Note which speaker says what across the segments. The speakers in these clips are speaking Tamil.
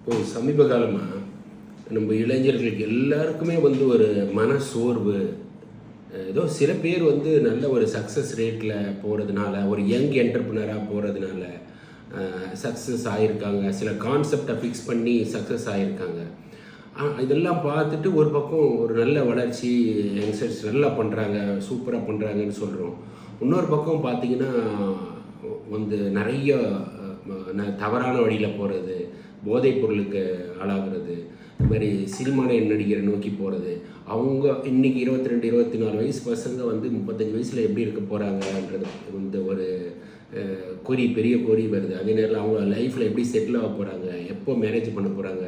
Speaker 1: இப்போ சமீப காலமாக நம்ம இளைஞர்களுக்கு எல்லாருக்குமே வந்து ஒரு மன சோர்வு ஏதோ சில பேர் வந்து நல்ல ஒரு சக்ஸஸ் ரேட்டில் போகிறதுனால ஒரு யங் என்டர்பிரினராக போகிறதுனால சக்ஸஸ் ஆகியிருக்காங்க சில கான்செப்டை ஃபிக்ஸ் பண்ணி சக்ஸஸ் ஆகியிருக்காங்க இதெல்லாம் பார்த்துட்டு ஒரு பக்கம் ஒரு நல்ல வளர்ச்சி யங்ஸ்டர்ஸ் நல்லா பண்ணுறாங்க சூப்பராக பண்ணுறாங்கன்னு சொல்கிறோம் இன்னொரு பக்கம் பார்த்தீங்கன்னா வந்து நிறைய ந- தவறான வழியில் போகிறது போதைப் பொருளுக்கு ஆளாகிறது. இந்த மாதிரி சினிமா நடிகரை நோக்கி போகிறது அவங்க இன்னைக்கு இருபத்தி ரெண்டு இருபத்தி நாலு வயசு பசங்க வந்து முப்பத்தஞ்சு வயசில் எப்படி இருக்க போகிறாங்கன்றது இந்த ஒரு குறி பெரிய குறி வருது. அதே நேரத்தில் அவங்க லைஃப்பில் எப்படி செட்டில் ஆக போகிறாங்க எப்போ மேரேஜ் பண்ண போகிறாங்க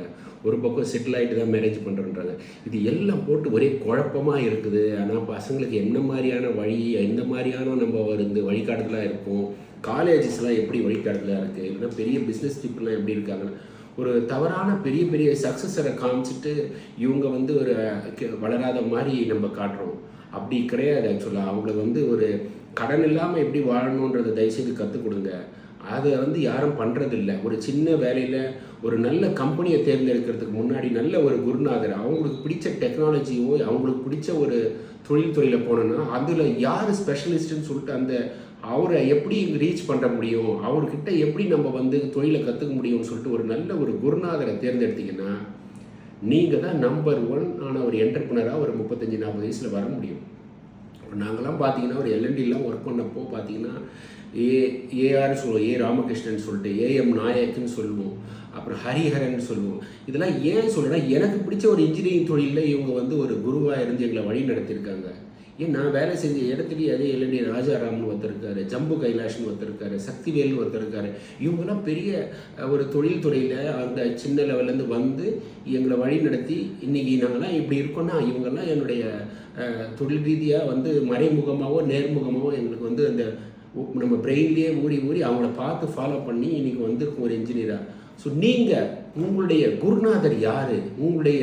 Speaker 1: ஒரு பக்கம் செட்டில் ஆகிட்டு தான் மேரேஜ் பண்ணுறன்றாங்க இது எல்லாம் போட்டு ஒரே குழப்பமாக இருக்குது. ஆனால் பசங்களுக்கு என்ன மாதிரியான வழி எந்த மாதிரியான நம்ம வந்து வழிகாட்டுதலாக இருக்கும் காலேஜஸ்லாம் எப்படி வழிகாட்டுதலாக இருக்குது இல்லைன்னா பெரிய பிஸ்னஸ் பீப்புளெலாம் எப்படி இருக்காங்கன்னா ஒரு தவறான பெரிய பெரிய சக்ஸஸரை காமிச்சிட்டு இவங்க வந்து ஒரு வளராத மாதிரி நம்ம காட்டுறோம். அப்படி கிடையாது ஆக்சுவலாக அவங்களுக்கு வந்து ஒரு கடன் இல்லாமல் எப்படி வாழணுன்றதை தயவுசெய்து கற்றுக் கொடுங்க. அதை வந்து யாரும் பண்ணுறதில்ல ஒரு சின்ன வேலையில் ஒரு நல்ல கம்பெனியை தேர்ந்தெடுக்கிறதுக்கு முன்னாடி நல்ல ஒரு குருநாதர் அவங்களுக்கு பிடிச்ச டெக்னாலஜியோ அவங்களுக்கு பிடிச்ச ஒரு தொழில் துறையில் போனோன்னா அதில் யார் ஸ்பெஷலிஸ்ட்டுன்னு சொல்லிட்டு அந்த அவரை எப்படி ரீச் பண்ணுற முடியும் அவர்கிட்ட எப்படி நம்ம வந்து தொழிலை கற்றுக்க முடியும்னு சொல்லிட்டு ஒரு நல்ல ஒரு குருநாதரை தேர்ந்தெடுத்தீங்கன்னா நீங்கள் தான் நம்பர் ஒன் ஆன ஒரு என்டர்பிரினராக ஒரு முப்பத்தஞ்சு நாற்பது வயசில் வர முடியும். இப்போ நாங்களாம் பார்த்தீங்கன்னா ஒரு எல்என்டிலாம் ஒர்க் பண்ணப்போ பார்த்தீங்கன்னா ஏ ஏஆர் சொல்லுவோம். ஏ ராமகிருஷ்ணன் சொல்லிட்டு ஏஎம் நாயக்குன்னு சொல்லுவோம். அப்புறம் ஹரிஹரன் சொல்லுவோம். இதெல்லாம் ஏன் சொல்கிறேன்னா எனக்கு பிடிச்ச ஒரு இன்ஜினியரிங் தொழிலில் இவங்க வந்து ஒரு குருவாக இருந்து எங்களை வழி நடத்தியிருக்காங்க ஏன் நான் வேலை செஞ்ச இடத்துலயே அதே எல்என்டி ராஜாராம்னு ஒருத்தருக்காரு ஜம்பு கைலாஷ்னு ஒருத்தர் இருக்காரு சக்திவேல்னு ஒருத்தருக்காரு. இவங்கெல்லாம் பெரிய ஒரு தொழில் துறையில் அந்த சின்ன லெவல்லேருந்து வந்து எங்களை வழி நடத்தி இன்றைக்கி நாங்கள்லாம் இப்படி இருக்கோன்னா இவங்கெல்லாம் என்னுடைய தொழில் ரீதியாக வந்து மறைமுகமாகவோ நேர்முகமாகவோ எங்களுக்கு வந்து அந்த நம்ம பிரெயின்லேயே ஊறி ஊறி அவங்கள பார்த்து ஃபாலோ பண்ணி இன்றைக்கி வந்திருக்கோம் ஒரு இன்ஜினியராக ஸோ நீங்கள் உங்களுடைய குருநாதர் யார்? உங்களுடைய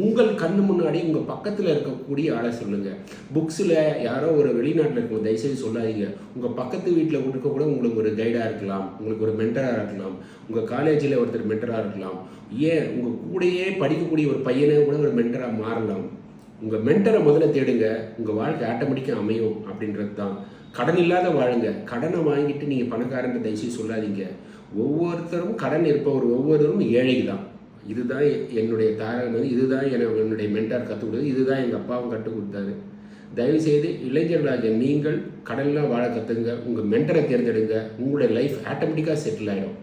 Speaker 1: உங்கள் கண்ணு முன்னாடி உங்கள் பக்கத்தில் இருக்கக்கூடிய ஆளை சொல்லுங்கள் புக்ஸில் யாரோ ஒரு வெளிநாட்டில் இருக்கவங்க தயவுசெய்து சொல்லாதீங்க. உங்கள் பக்கத்து வீட்டில் இருக்க கூட உங்களுக்கு ஒரு கைடாக இருக்கலாம். உங்களுக்கு ஒரு மென்டராக இருக்கலாம். உங்கள் காலேஜில் ஒருத்தர் மென்டராக இருக்கலாம். ஏன்? உங்கள் கூடயே படிக்கக்கூடிய ஒரு பையனை கூட ஒரு மென்டராக மாறலாம். உங்கள் மென்டரை முதல்ல தேடுங்க. உங்கள் வாழ்க்கை ஆட்டோமேட்டிக்காக அமையும் அப்படின்றது தான். கடன் இல்லாத வாழுங்க. கடனை வாங்கிட்டு நீங்கள் பணக்காரன்ற தயவுசெய்து சொல்லாதீங்க. ஒவ்வொருத்தரும் கடன் இருப்பவர் ஒவ்வொருவரும் ஏழை தான். இதுதான் எ- என்னுடைய தாரகம் வந்து இதுதான் எனக்கு என்னுடைய மென்டார் கற்றுக் கொடுத்தது இதுதான் எங்கள் அப்பாவும் கற்றுக் கொடுத்தாரு. தயவுசெய்து இளைஞர்களாகிய நீங்கள் கடலில் வாழ கற்றுங்க உங்கள் மென்டரை தேர்ந்தெடுங்க உங்களுடைய லைஃப் ஆட்டோமேட்டிக்காக செட்டில் ஆகிடும்